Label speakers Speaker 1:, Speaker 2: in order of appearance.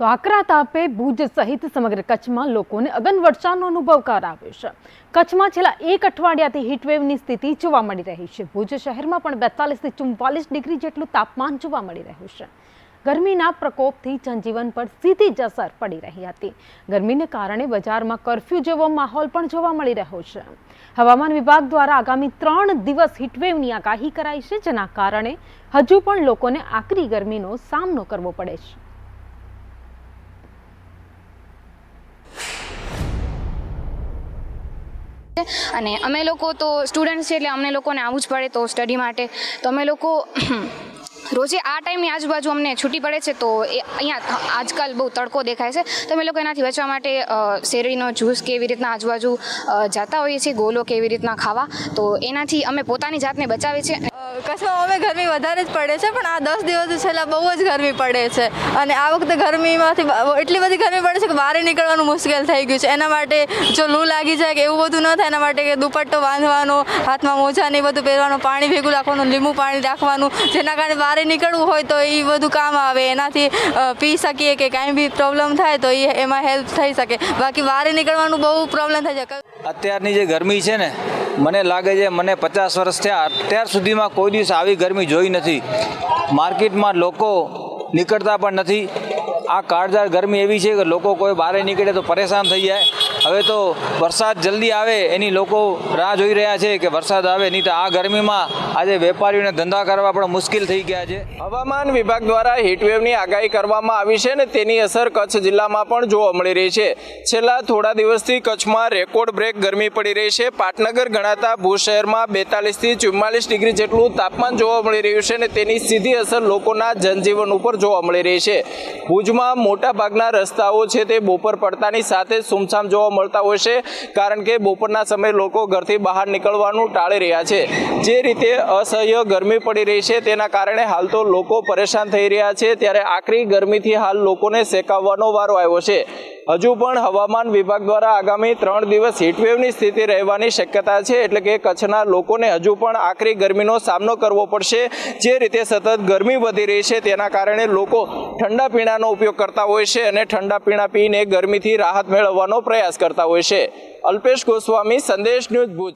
Speaker 1: તો આકરા તાપે ભુજ સહિત સમગ્ર કચ્છમાં લોકોને અગન વર્ષાનો અનુભવ કરાવ્યો છે. કચ્છમાં છેલ્લા એક અઠવાડિયાથી હીટવેવની સ્થિતિ જોવા મળી રહી છે. ભુજ શહેરમાં પણ બેતાલીસથી ચુમ્માલીસ ડિગ્રી જેટલું તાપમાન જોવા મળી રહ્યું છે. ગરમીના પ્રકોપથી જનજીવન પર સીધી જ અસર પડી રહી હતી. ગરમીને કારણે બજારમાં કરફ્યુ જેવો માહોલ પણ જોવા મળી રહ્યો છે. હવામાન વિભાગ દ્વારા આગામી ત્રણ દિવસ હીટવેવની આગાહી કરાઈ છે, જેના કારણે હજુ પણ લોકોને આકરી ગરમીનો સામનો કરવો પડે છે.
Speaker 2: અને અમે લોકો તો સ્ટુડન્ટ છે એટલે અમને લોકોને આવવું જ પડે તો સ્ટડી માટે. તો અમે લોકો રોજે આ ટાઈમની આજુબાજુ અમને છૂટી પડે છે તો એ અહીંયા આજકાલ બહુ તડકો દેખાય છે. તો અમે લોકો એનાથી બચવા માટે શેરડીનો જ્યુસ કેવી રીતના આજુબાજુ જતા હોઈએ છીએ, ગોલો કેવી રીતના ખાવા. તો એનાથી અમે પોતાની જાતને બચાવીએ છીએ
Speaker 3: કચ્છમાં અમે ગરમી વધારે જ પડે છે, પણ આ દસ દિવસ છેલ્લા બહુ જ ગરમી પડે છે. અને આ વખતે ગરમીમાંથી એટલી બધી ગરમી પડે છે કે બહાર નીકળવાનું મુશ્કેલ થઈ ગયું છે. એના માટે જો લૂ લાગી જાય કે એવું બધું ન થાય, એના માટે કે દુપટ્ટો બાંધવાનો, હાથમાં મોજા ને બધું પહેરવાનું, પાણી ભેગું રાખવાનું, લીંબુ પાણી રાખવાનું, જેના કારણે બહાર નીકળવું હોય તો એ બધું કામ આવે. એનાથી પી શકીએ કે કાંઈ બી પ્રોબ્લેમ થાય તો એ એમાં હેલ્પ થઈ શકે. બાકી બહાર નીકળવાનું બહુ પ્રોબ્લેમ થાય છે
Speaker 4: અત્યારની જે ગરમી છે ને મને લાગે છે, મને પચાસ વર્ષ થયા, અત્યાર સુધીમાં કોઈ દિવસ આવી ગરમી જોઈ નથી. માર્કેટમાં લોકો નીકળતા પણ નથી. આ કાળઝાળ ગરમી એવી છે કે લોકો કોઈ બહાર નીકળે તો પરેશાન થઈ જાય. હવે તો વરસાદ જલ્દી આવે એની લોકો રાહ જોઈ રહ્યા છે કે વરસાદ આવે, નહીં તો આ ગરમીમાં આજે વેપારીઓને ધંધા કરવા પણ મુશ્કેલ થઈ ગયા છે.
Speaker 5: હવામાન વિભાગ દ્વારા હીટવેવની આગાહી કરવામાં આવી છે અને તેની અસર કચ્છ જિલ્લામાં પણ જોવા મળી રહી છે. છેલ્લા થોડા દિવસથી કચ્છમાં રેકોર્ડ બ્રેક ગરમી પડી રહી છે. પાટનગર ગણાતા ભુજ શહેરમાં બેતાલીસથી ચુમ્માલીસ ડિગ્રી જેટલું તાપમાન જોવા મળી રહ્યું છે અને તેની સીધી અસર લોકોના જનજીવન ઉપર જોવા મળી રહી છે. ભુજમાં મોટા ભાગના રસ્તાઓ છે તે બપોર પડતાની સાથે સુમસામ જોવા મળતા હોય છે, કારણ કે બપોરના સમયે લોકો ઘરથી બહાર નીકળવાનું ટાળી રહ્યા છે. જે રીતે અસહ્ય ગરમી પડી રહી છે તેના કારણે હાલ તો લોકો પરેશાન થઈ રહ્યા છે, ત્યારે આકરી ગરમીથી હાલ લોકોને શેકાવવાનો વારો આવ્યો છે. હજુ પણ હવામાન વિભાગ દ્વારા આગામી ત્રણ દિવસ હીટવેવની સ્થિતિ રહેવાની શક્યતા છે, એટલે કે કચ્છના લોકોને હજુ પણ આકરી ગરમીનો સામનો કરવો પડશે. જે રીતે સતત ગરમી વધી રહી છે તેના કારણે લોકો ઠંડા પીણાનો ઉપયોગ કરતા હોય છે અને ઠંડા પીણા પીને ગરમીથી રાહત મેળવવાનો પ્રયાસ કરતા હોય છે. અલ્પેશ ગોસ્વામી, સંદેશ ન્યૂઝ ભુજ.